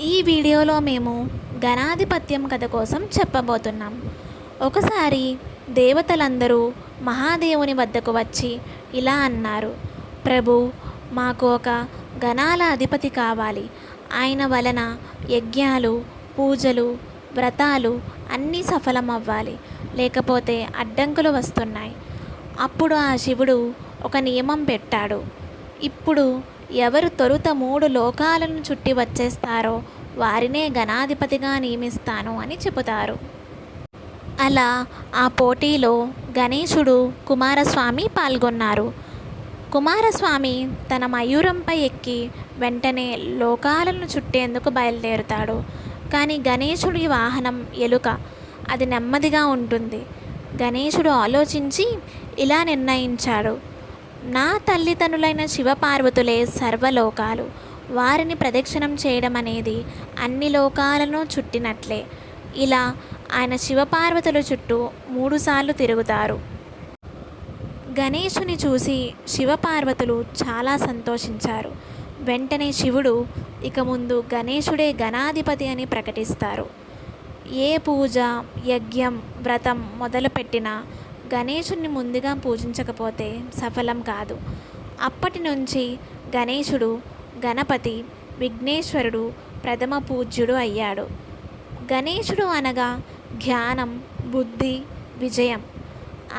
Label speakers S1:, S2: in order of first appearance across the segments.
S1: ఈ వీడియోలో మేము గణాధిపత్యం కథ కోసం చెప్పబోతున్నాం. ఒకసారి దేవతలందరూ మహాదేవుని వద్దకు వచ్చి ఇలా అన్నారు ప్రభు మాకు ఒక గణాల అధిపతి కావాలి. ఆయన వలన యజ్ఞాలు పూజలు వ్రతాలు అన్నీ సఫలమవ్వాలి. లేకపోతే అడ్డంకులు వస్తున్నాయి. అప్పుడు ఆ శివుడు ఒక నియమం పెట్టాడు. ఇప్పుడు ఎవరు తొలుత మూడు లోకాలను చుట్టి వచ్చేస్తారో వారినే గణాధిపతిగా నియమిస్తాను అని చెబుతారు. అలా ఆ పోటీలో గణేశుడు కుమారస్వామి పాల్గొన్నారు. కుమారస్వామి తన మయూరంపై ఎక్కి వెంటనే లోకాలను చుట్టేందుకు బయలుదేరుతాడు. కానీ గణేశుడి వాహనం ఎలుక. అది నెమ్మదిగా ఉంటుంది. గణేశుడు ఆలోచించి ఇలా నిర్ణయించాడు. నా తల్లిదండ్రులైన శివపార్వతులే సర్వలోకాలు. వారిని ప్రదక్షిణం చేయడం అనేది అన్ని లోకాలను చుట్టినట్లే. ఇలా ఆయన శివపార్వతుల చుట్టూ మూడుసార్లు తిరుగుతారు. గణేశుని చూసి శివపార్వతులు చాలా సంతోషించారు. వెంటనే శివుడు ఇక ముందు గణేశుడే గణాధిపతి అని ప్రకటిస్తారు. ఏ పూజ యజ్ఞం వ్రతం మొదలుపెట్టినా గణేశుణ్ణి ముందుగా పూజించకపోతే సఫలం కాదు. అప్పటి నుంచి గణేశుడు గణపతి విఘ్నేశ్వరుడు ప్రథమ పూజ్యుడు అయ్యాడు. గణేశుడు అనగా జ్ఞానం బుద్ధి విజయం.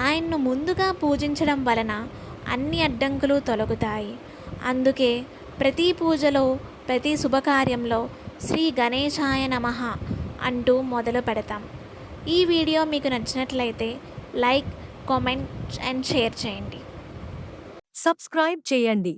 S1: ఆయన్ను ముందుగా పూజించడం వలన అన్ని అడ్డంకులు తొలగుతాయి. అందుకే ప్రతి పూజలో ప్రతి శుభకార్యంలో శ్రీ గణేశాయ నమః అంటూ మొదలు పెడతాం. ఈ వీడియో మీకు నచ్చినట్లయితే లైక్ కామెంట్ అండ్ షేర్ చేయండి.
S2: సబ్స్క్రైబ్ చేయండి.